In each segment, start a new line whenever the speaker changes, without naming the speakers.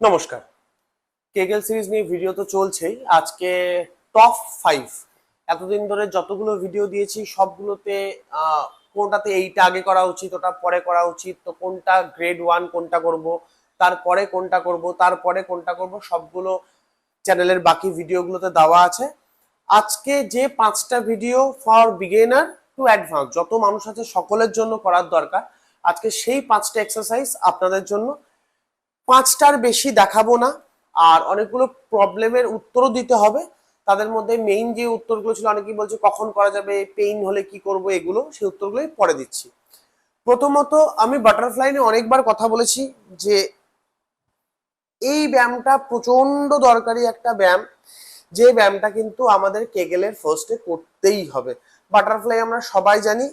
নমস্কার। Kegel series নিয়ে video তো চলছেই। আজকে টপ ফাইভ এতদিন ধরে যতগুলো ভিডিও দিয়েছি, সবগুলোতে কোনটাতে এইটা আগে করা উচিত, ওটা পরে করা উচিত, তো কোনটা গ্রেড ওয়ান কোনটা করব, তারপরে কোনটা করব, তারপরে কোনটা করব, সবগুলো চ্যানেলের বাকি ভিডিওগুলোতে দেওয়া আছে। আজকে যে পাঁচটা video for beginner to advance যত মানুষ আছে সকলের জন্য করার দরকার। আজকে সেই পাঁচটা এক্সারসাইজ আপনাদের জন্য। পাঁচটার বেশি দেখাবো না, আর অনেকগুলো প্রবলেমের উত্তরও দিতে হবে। তাদের মধ্যে মেইন যে উত্তরগুলো ছিল, অনেকেই বলছে কখন করা যাবে পেইন হলে কি করব, এগুলো সেই উত্তরগুলোই পরে দিচ্ছি। প্রথমত আমি বাটারফ্লাই নিয়ে অনেকবার কথা বলেছি যে এই ব্যায়ামটা প্রচণ্ড দরকারি একটা ব্যায়াম। যে ব্যায়ামটা কিন্তু আমাদের কেগেলের ফার্স্টে করতেই হবে। বাটারফ্লাই আমরা সবাই জানি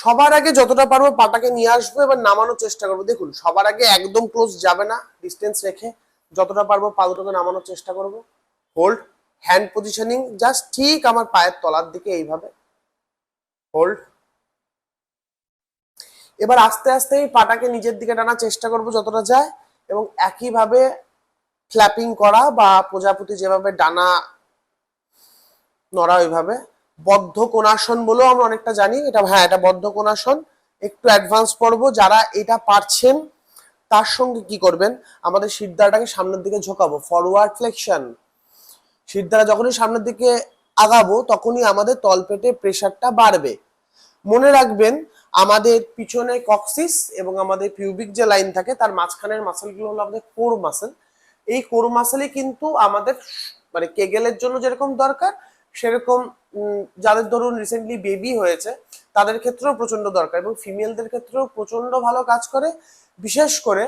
সবার আগে যতটা পারব পাটাকে নিয়ে আসব, এবার নামানোর চেষ্টা করব। দেখুন, সবার আগে একদম ক্লোজ যাবে না ডিস্টেন্স রেখে যতটা পারব পা দুটোকে নামানোর চেষ্টা করব। হোল্ড হ্যান্ড পজিশনিং জাস্ট ঠিক আমার পায়ের তলার দিকে এইভাবে। হোল্ড এবার আস্তে আস্তে এই পাটাকে নিজের দিকে টানার চেষ্টা করব যতটা যায় এবং একইভাবে ফ্ল্যাপিং করা বা প্রজাপতি যেভাবে ডানা নড়া ওইভাবে। বদ্ধ কোণাসন বলেও আমরা অনেকটা জানি। এটা হ্যাঁ এটা বদ্ধ কোণাসন একটু অ্যাডভান্স পড়ব। যারা এটা পারছেন, তার সঙ্গে কি করবেন? আমাদের শিরদাঁড়াটাকে সামনের দিকে ঝোঁকাবো। ফরওয়ার্ড ফ্লেকশন শিরদাঁড়া যখনই সামনের দিকে আগাবো, তখনই আমাদের তলপেটে প্রেশারটা বাড়বে। মনে রাখবেন, আমাদের পিছনে কক্সিস এবং আমাদের পিউবিক যে লাইন থাকে, তার মাঝখানের মাসেলগুলো হলো আমাদের কোর মাসেল এই কোর মাসেলই কিন্তু আমাদের মানে কেগেলের জন্য যেরকম দরকার, সেরকম যাদের ধরুন রিসেন্টলি বেবি হয়েছে, তাদের ক্ষেত্রেও প্রচণ্ড দরকার এবং ফিমেলদের ক্ষেত্রেও প্রচণ্ড ভালো কাজ করে। বিশেষ করে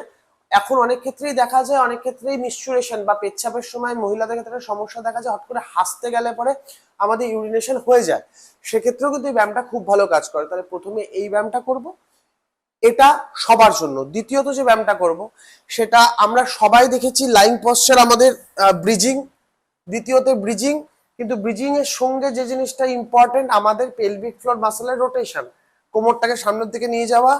এখন অনেক ক্ষেত্রেই দেখা যায়, অনেক ক্ষেত্রেই মিসচুরেশন বা পেচ্ছাপের সময় মহিলাদের ক্ষেত্রে সমস্যা দেখা যায় হট করে হাসতে গেলে পরে আমাদের ইউরিনেশন হয়ে যায়। সেক্ষেত্রেও কিন্তু এই ব্যায়ামটা খুব ভালো কাজ করে। তাহলে প্রথমে এই ব্যায়ামটা করব। এটা সবার জন্য। দ্বিতীয়ত যে ব্যায়ামটা করব, সেটা আমরা সবাই দেখেছি লাইন পশ্চার আমাদের ব্রিজিং দ্বিতীয়তে ব্রিজিং কিন্তু ব্রিজিং এর সঙ্গে যে জিনিসটা ইম্পর্টেন্ট আমাদের পেলভিক ফ্লোর মাসেলের রোটেশন কোমরটাকে সামনের দিকে নিয়ে যাওয়া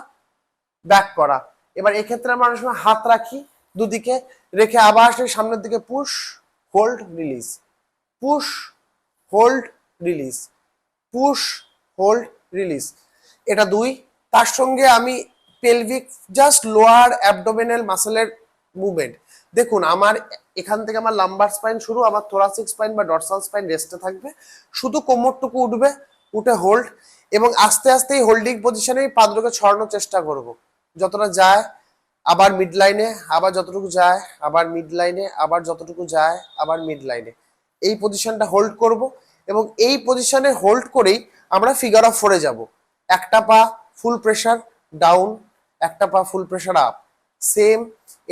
ব্যাক করা। এবার এক্ষেত্রে আমরা সময় হাত রাখি, দুদিকে রেখে আবার সেই সামনের দিকে push hold release push hold release push hold release এটা দুই। তার সঙ্গে আমি পেলভিক জাস্ট লোয়ার অ্যাবডোমেনাল মাসেলের মুভমেন্ট দেখুন, আমার এখান থেকে আমার লাম্বার স্পাইন শুরু, আমার থোরাসিক স্পাইন বা ডরসাল স্পাইন রেস্টে থাকবে। শুধু কোমরটুকু উঠবে, উঠে হোল্ড এবং আস্তে আস্তে এই হোল্ডিং পজিশনে পা দুটোকে ছড়ানোর চেষ্টা করব। যতটা যায়, আবার মিড লাইনে আবার যতটুকু যায়, আবার মিড লাইনে আবার যতটুকু যায়, আবার মিড লাইনে এই পজিশনটা হোল্ড করব এবং এই পজিশনে হোল্ড করেই আমরা ফিগার অফ ফোরে যাব। একটা পা ফুল প্রেশার ডাউন একটা পা ফুল প্রেশার আপ সেম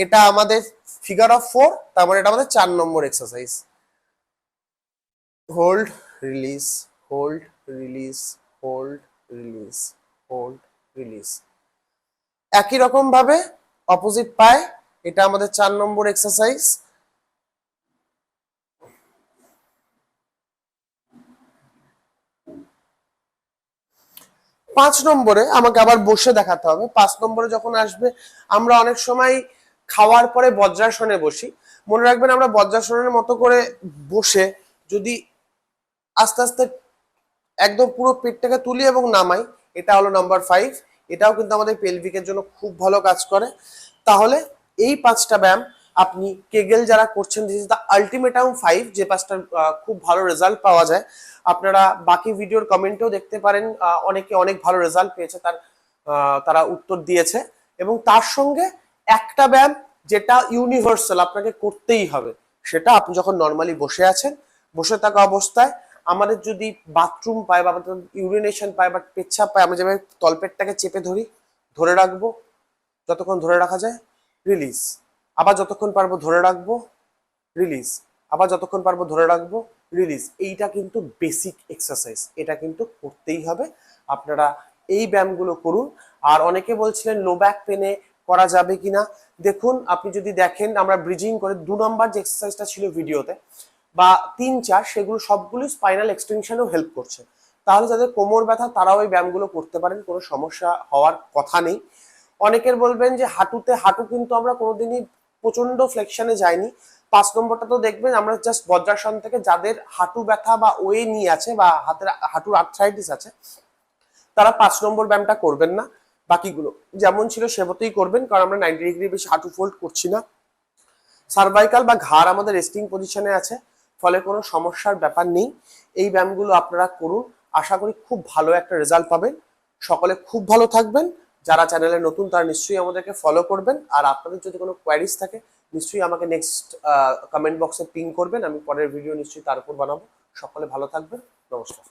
এটা আমাদের ফিগার অফ ফোর তার মানে এটা আমাদের চার নম্বর exercise hold release hold release hold release hold release একই রকম ভাবে অপোজিট পায়, এটা আমাদের চার নম্বর এক্সারসাইজ পাঁচ নম্বরে আমাকে আবার বসে দেখাতে হবে। পাঁচ নম্বরে যখন আসবে, আমরা অনেক সময় খাওয়ার পরে বজ্রাসনে বসি। মনে রাখবেন আমরা বজ্রাসনের মতো করে বসে যদি আস্তে আস্তে একদম পুরো পেটটাকে তুলি এবং নামাই, এটা হলো নাম্বার ফাইভ এটাও কিন্তু আমাদের পেলভিকের জন্য খুব ভালো কাজ করে। তাহলে এই পাঁচটা ব্যায়াম আপনি কেগেল যারা করছেন this is the ultimatum five যে পাঁচটা খুব ভালো রেজাল্ট পাওয়া যায়। আপনারা বাকি ভিডিওর কমেন্টেও দেখতে পারেন অনেকে অনেক ভালো রেজাল্ট পেয়েছে, তার তারা উত্তর দিয়েছে। এবং তার সঙ্গে একটা ব্যায়াম যেটা ইউনিভার্সাল আপনাকে করতেই হবে। সেটা আপনি যখন নর্মালি বসে আছেন, বসে থাকা অবস্থায় আমাদের যদি বাথরুম পায় বা আমাদের ইউরিনেশন পায় বা পেচ্ছাপ পায়, আমরা যেভাবে তলপেটটাকে চেপে ধরি, ধরে রাখব, যতক্ষণ ধরে রাখা যায় রিলিজ আবার যতক্ষণ পারব ধরে রাখব রিলিজ আবার যতক্ষণ পারব ধরে রাখব রিলিজ এইটা কিন্তু বেসিক এক্সারসাইজ এটা কিন্তু করতেই হবে। আপনারা এই ব্যায়ামগুলো করুন। আর অনেকে বলছিলেন লো ব্যাক পেনে করা যাবে কিনা? দেখুন, আপনি যদি দেখেন, আমরা ব্রিজিং করে দু নম্বর যে এক্সারসাইজটা ছিল ভিডিওতে বা তিন, চার, সেগুলো সবগুলো স্পাইনাল এক্সটেনশনেও হেল্প করছে। তাহলে যাদের কোমর ব্যথা, তারাও এই ব্যায়ামগুলো করতে পারেন, কোনো সমস্যা হওয়ার কথা নেই। অনেকের বলবেন যে হাঁটুতে, হাঁটু কিন্তু আমরা কোনোদিনই প্রচণ্ড ফ্লেকশনে যাইনি। পাঁচ নম্বরটা তো দেখবেন, আমরা জাস্ট বজ্রাসন থেকে যাদের হাঁটু ব্যথা বা ওয়ে নিয়ে আছে, বা হাতের, হাঁটুর আর্থ্রাইটিস আছে, তারা পাঁচ নম্বর ব্যায়ামটা করবেন না। বাকিগুলো। যেমন ছিল সেমতেই করবেন, কারণ আমরা নাইনটি ডিগ্রি বেশি হাঁটু ফোল্ড করছি না। সার্ভাইকাল বা ঘাড় আমাদের রেস্টিং পজিশনে আছে, ফলে কোনো সমস্যার ব্যাপার নেই। এই ব্যায়ামগুলো আপনারা করুন। আশা করি খুব ভালো একটা রেজাল্ট পাবেন। সকলে খুব ভালো থাকবেন। যারা চ্যানেলে নতুন, তারা নিশ্চয়ই আমাদেরকে ফলো করবেন। আর আপনাদের যদি কোনো কোয়ারিজ থাকে, নিশ্চয়ই আমাকে নেক্সট কমেন্ট বক্সে পিং করবেন। আমি পরের ভিডিও নিশ্চয়ই তার উপর বানাবো। সকলে ভালো থাকবেন। নমস্কার।